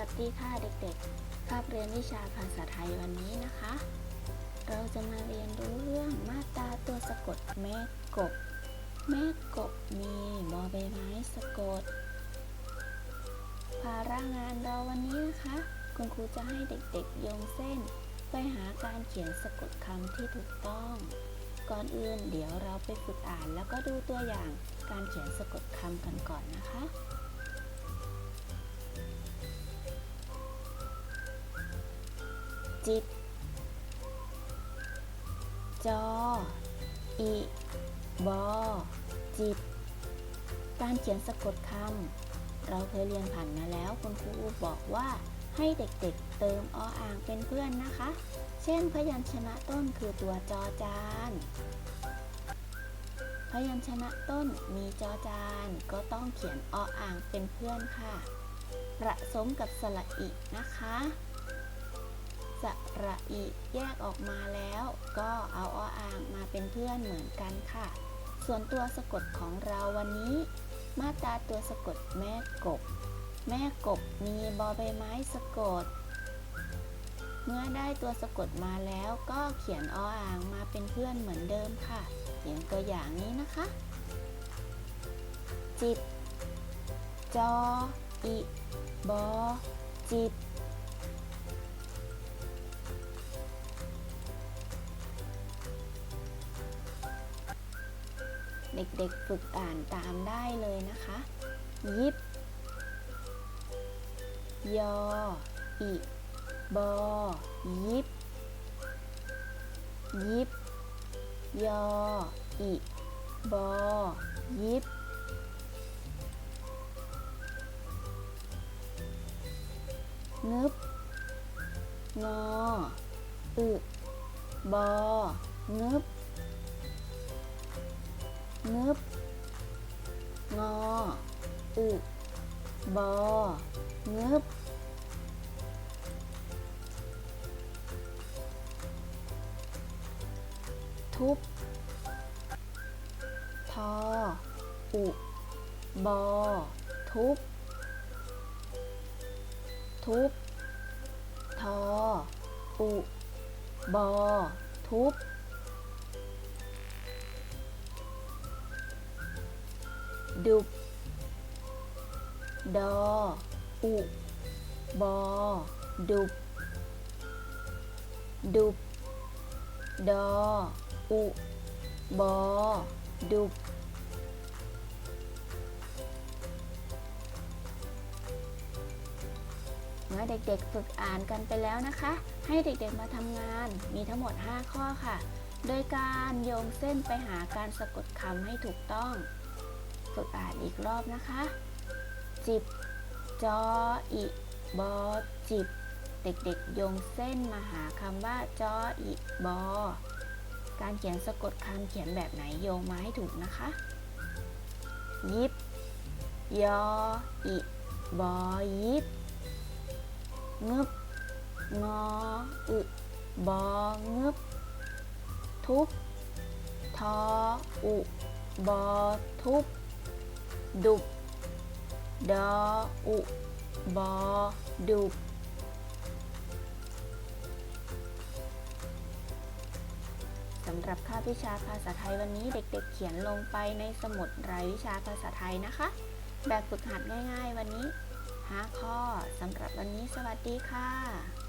วัสดีค่ะเด็กๆ คาบเรียนวิชาภาษาไทยวันนี้นะคะ เราจะมาเรียนรู้เรื่องมาตราตัวสะกดแม่กบ แม่กบมีบอใบไม้สะกด ภาระงานเราวันนี้นะคะ คุณครูจะให้เด็กๆโยงเส้น ไปหาการเขียนสะกดคำที่ถูกต้อง ก่อนอื่นเดี๋ยวเราไปฝึกอ่านแล้วก็ดูตัวอย่างการเขียนสะกดคำกันก่อนนะคะ จิต จออีบอ จิต การเขียนสะกดคำเราเคยเรียนผ่านมาแล้วคุณครูบอกว่าให้เด็กๆเติมออ่างเป็นเพื่อนนะคะ เช่น พยัญชนะต้นคือตัวจอจาน พยัญชนะต้นมีจอจาน ก็ต้องเขียนออ่างเป็นเพื่อนค่ะ ประสมกับสระอินะคะ สระอิแยกออกมาแล้ว ก็เอาออ่างมาเป็นเพื่อนเหมือนกันค่ะ ส่วนตัวสะกดของเราวันนี้ มาตราตัวสะกดแม่กบ แม่กบมีบอใบไม้สะกด เมื่อได้ตัวสะกดมาแล้วก็เขียนออ่างมาเป็นเพื่อนเหมือนเดิมค่ะ อย่างตัวอย่างนี้นะคะ จิต จออิบอจิต เด็กๆฝึกอ่านตามได้เลยนะคะ ยิบ ยอ อิบอ ยิบ ยิบ ยอ อิบอ ยิบงึบ งอ อึ บอ งึบ งึบงออึบองึบทุบทอ อุบอ ทุบ ทุบ ทอ อุบอ ทุบ ดุบดอ อุ บอ ดุบ ดุบ ดอ อุ บอ ดุบ เมื่อเด็กๆฝึกอ่านกันไปแล้วนะคะ ให้เด็กๆมาทำงาน มีทั้งหมด 5 ข้อค่ะ โดยการโยงเส้นไปหาการสะกดคำให้ถูกต้อง ฝึกอ่านอีกรอบนะคะ จิบจออิบอจิบ เด็กๆโยงเส้นมาหาคำว่าจออิบอการเขียนสะกดคำเขียนแบบไหนโยงมาให้ถูกนะคะ ยิบ ยออิบอยิบงึบงออึบองึบ ทุบทออุบอทุบ ดุบดออุบอดุบสำหรับค่าวิชาภาษาไทยวันนี้เด็กๆ เขียนลงไปในสมุดรายวิชาภาษาไทยนะคะ แบบฝึกหัดง่ายๆ วันนี้ 5 ข้อสำหรับวันนี้สวัสดีค่ะ